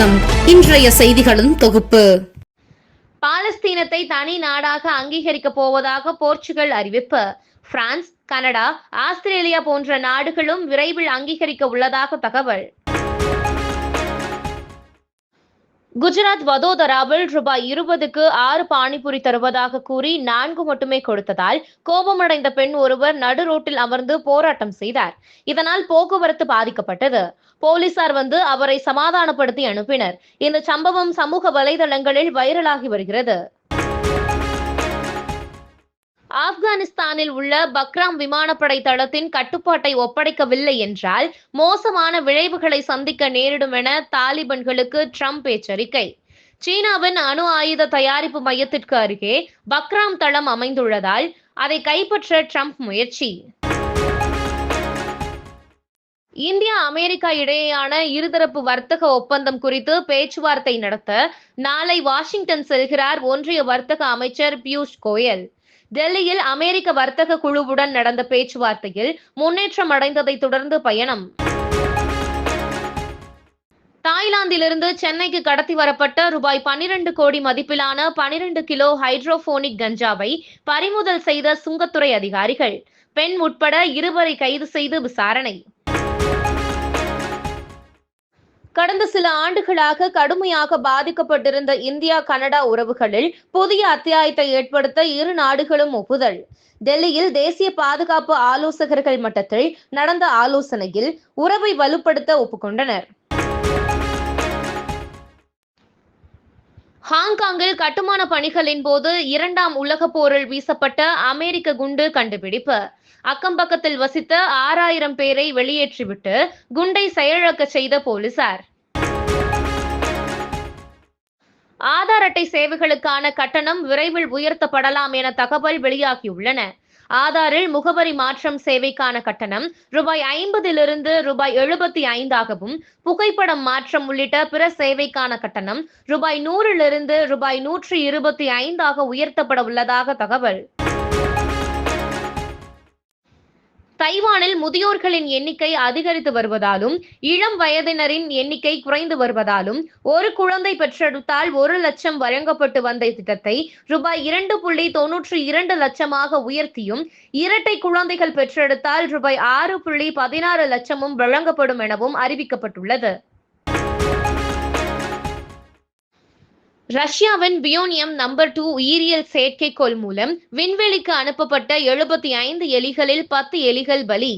வணக்கம். இன்றைய செய்திகளின் தொகுப்பு. பாலஸ்தீனத்தை தனி நாடாக அங்கீகரிக்கப் போவதாக போர்ச்சுகல் அறிவிப்பு. பிரான்ஸ் கனடா ஆஸ்திரேலியா போன்ற நாடுகளும் விரைவில் அங்கீகரிக்க உள்ளதாக தகவல். குஜராத் வதோதராவில் ரூபாய் இருபதுக்கு ஆறு பானிபுரி தருவதாக கூறி நான்கு மட்டுமே கொடுத்ததால் கோபமடைந்த பெண் ஒருவர் நடு ரோட்டில் அமர்ந்து போராட்டம் செய்தார். இதனால் போக்குவரத்து பாதிக்கப்பட்டது. போலீசார் வந்து அவரை சமாதானப்படுத்தி அனுப்பினர். இந்த சம்பவம் சமூக வலைதளங்களில் வைரலாகி வருகிறது. ஆப்கானிஸ்தானில் உள்ள பக்ராம் விமானப்படை தளத்தின் கட்டுப்பாட்டை ஒப்படைக்கவில்லை என்றால் மோசமான விளைவுகளை சந்திக்க நேரிடும் என தாலிபன்களுக்கு ட்ரம்ப் எச்சரிக்கை. சீனாவின் அணு ஆயுத தயாரிப்பு மையத்திற்கு அருகே பக்ராம் தளம் அமைந்துள்ளதால் அதை கைப்பற்ற ட்ரம்ப் முயற்சி. இந்தியா அமெரிக்கா இடையேயான இருதரப்பு வர்த்தக ஒப்பந்தம் குறித்து பேச்சுவார்த்தை நடத்த நாளை வாஷிங்டன் செல்கிறார் ஒன்றிய வர்த்தக அமைச்சர் பியூஷ் கோயல். டெல்லியில் அமெரிக்க வர்த்தக குழுவுடன் நடந்த பேச்சுவார்த்தையில் முன்னேற்றம் அடைந்ததை தொடர்ந்து பயணம். தாய்லாந்திலிருந்து சென்னைக்கு கடத்தி வரப்பட்ட ரூபாய் பனிரெண்டு கோடி மதிப்பிலான பனிரெண்டு கிலோ ஹைட்ரோபோனிக் கஞ்சாவை பறிமுதல் செய்த சுங்கத்துறை அதிகாரிகள். பெண் உட்பட இருவரை கைது செய்து விசாரணை. கடந்த சில ஆண்டுகளாக கடுமையாக பாதிக்கப்பட்டிருந்த இந்தியா கனடா உறவுகளில் புதிய அத்தியாயத்தை ஏற்படுத்த இரு நாடுகளும் ஒப்புதல். டெல்லியில் தேசிய பாதுகாப்பு ஆலோசகர்கள் மட்டத்தில் நடந்த ஆலோசனையில் உறவை வலுப்படுத்த ஒப்புக்கொண்டனர். ஹாங்காங்கில் கட்டுமான பணிகளின் போது இரண்டாம் உலகப் போரில் வீசப்பட்ட அமெரிக்க குண்டு கண்டுபிடிப்பு. அக்கம்பக்கத்தில் வசித்த ஆறாயிரம் பேரை வெளியேற்றிவிட்டு குண்டை செயலிழக்க செய்த போலீசார். ஆதார் அட்டை சேவைகளுக்கான கட்டணம் விரைவில் உயர்த்தப்படலாம் என தகவல் வெளியாகியுள்ளன. ஆதாரில் முகவரி மாற்றம் சேவைக்கான கட்டணம் ரூபாய் ஐம்பதிலிருந்து ரூபாய் எழுபத்தி ஐந்தாகவும் புகைப்படம் மாற்றம் உள்ளிட்ட பிற சேவைக்கான கட்டணம் ரூபாய் நூறிலிருந்து ரூபாய் நூற்றி இருபத்தி ஐந்தாக உயர்த்தப்பட உள்ளதாக தகவல். தைவானில் முதியோர்களின் எண்ணிக்கை அதிகரித்து வருவதாலும் இளம் வயதினரின் எண்ணிக்கை குறைந்து வருவதாலும் ஒரு குழந்தை பெற்றெடுத்தால் ஒரு லட்சம் வழங்கப்பட்டு வந்த திட்டத்தை ரூபாய் இரண்டு புள்ளி தொன்னூற்றி இரண்டு லட்சமாக உயர்த்தியும் இரட்டை குழந்தைகள் பெற்றெடுத்தால் ரூபாய் ஆறு புள்ளி பதினாறு லட்சமும் வழங்கப்படும் எனவும் அறிவிக்கப்பட்டுள்ளது. ரஷ்யாவின் பியோனியம் நம்பர் டூ உயிரியல் செயற்கைக்கோள் மூலம் விண்வெளிக்கு அனுப்பப்பட்ட எழுபத்தி ஐந்து எலிகளில் பத்து எலிகள் பலி.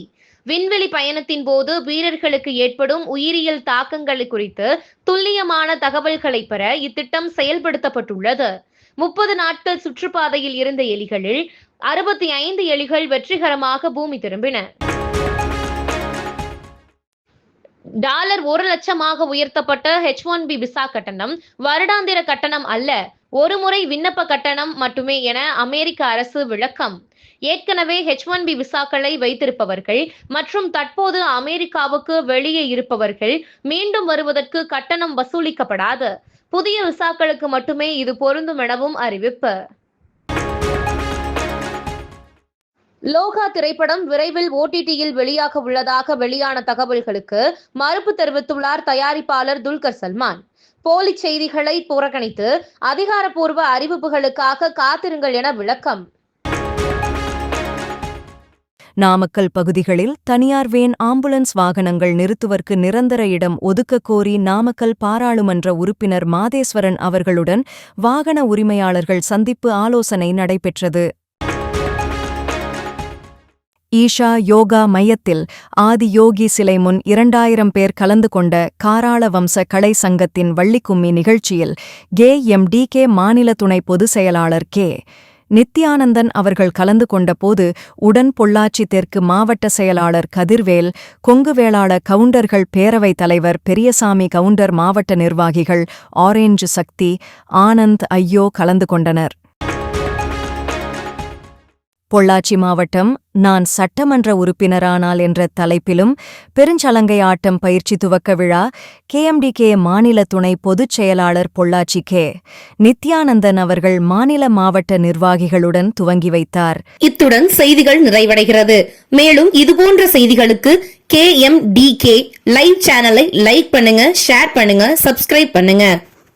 விண்வெளி பயணத்தின் போது வீரர்களுக்கு ஏற்படும் உயிரியல் தாக்கங்கள் குறித்து துல்லியமான தகவல்களை பெற இத்திட்டம் செயல்படுத்தப்பட்டுள்ளது. முப்பது நாட்கள் சுற்றுப்பாதையில் இருந்த எலிகளில் அறுபத்தி ஐந்து எலிகள் வெற்றிகரமாக பூமி திரும்பின. டாலர் ஒரு லட்சமாக உயர்த்தப்பட்ட ஹெச் ஒன் பி விசா கட்டணம் வருடாந்திர கட்டணம் அல்ல ஒரு முறை விண்ணப்ப கட்டணம் மட்டுமே என அமெரிக்க அரசு விளக்கம். ஏற்கனவே ஹெச் ஒன் பி விசாக்களை வைத்திருப்பவர்கள் மற்றும் தற்போது அமெரிக்காவுக்கு வெளியே இருப்பவர்கள் மீண்டும் வருவதற்கு கட்டணம் வசூலிக்கப்படாது. புதிய விசாக்களுக்கு மட்டுமே இது பொருந்தும் எனவும் அறிவிப்பு. லோகா திரைப்படம் விரைவில் ஓடிடியில் வெளியாக உள்ளதாக வெளியான தகவல்களுக்கு மறுப்பு தெரிவித்துள்ளார் தயாரிப்பாளர் துல்கர் சல்மான். போலி செய்திகளை புறக்கணித்து அதிகாரப்பூர்வ அறிவிப்புகளுக்காக காத்திருங்கள் என விளக்கம். நாமக்கல் பகுதிகளில் தனியார் வேன் ஆம்புலன்ஸ் வாகனங்கள் நிறுத்துவதற்கு நிரந்தர இடம் ஒதுக்கக் கோரி நாமக்கல் பாராளுமன்ற உறுப்பினர் மாதேஸ்வரன் அவர்களுடன் வாகன உரிமையாளர்கள் சந்திப்பு ஆலோசனை நடைபெற்றது. ஈஷா யோகா மையத்தில் ஆதி யோகி சிலை முன் இரண்டாயிரம் பேர் கலந்து கொண்ட காராள வம்ச கலை சங்கத்தின் வள்ளிக்கும்மி நிகழ்ச்சியில் கே எம் டி கே மாநில துணை பொதுச் செயலாளர் கே. நித்யானந்தன் அவர்கள் கலந்து கொண்டபோது உடன் பொள்ளாச்சி தெற்கு மாவட்ட செயலாளர் கதிர்வேல் கொங்கு வேளாள கவுண்டர்கள் பேரவைத் தலைவர் பெரியசாமி கவுண்டர் மாவட்ட நிர்வாகிகள் ஆரேஞ்சு சக்தி ஆனந்த் ஐயோ கலந்து கொண்டனர். பொள்ளாச்சி மாவட்டம் நான் சட்டமன்ற உறுப்பினரானால் என்ற தலைப்பிலும் பெருஞ்சலங்கை ஆட்டம் பயிற்சி துவக்க விழா கேஎம்டிகே மாநில துணை பொதுச் செயலாளர் பொள்ளாச்சி கே. நித்யானந்தன் அவர்கள் மாநில மாவட்ட நிர்வாகிகளுடன் துவங்கி வைத்தார். இத்துடன் செய்திகள் நிறைவடைகிறது. மேலும் இதுபோன்ற செய்திகளுக்கு K M D K live சேனலை லைக் பண்ணுங்க ஷேர் பண்ணுங்க சப்ஸ்கிரைப் பண்ணுங்க.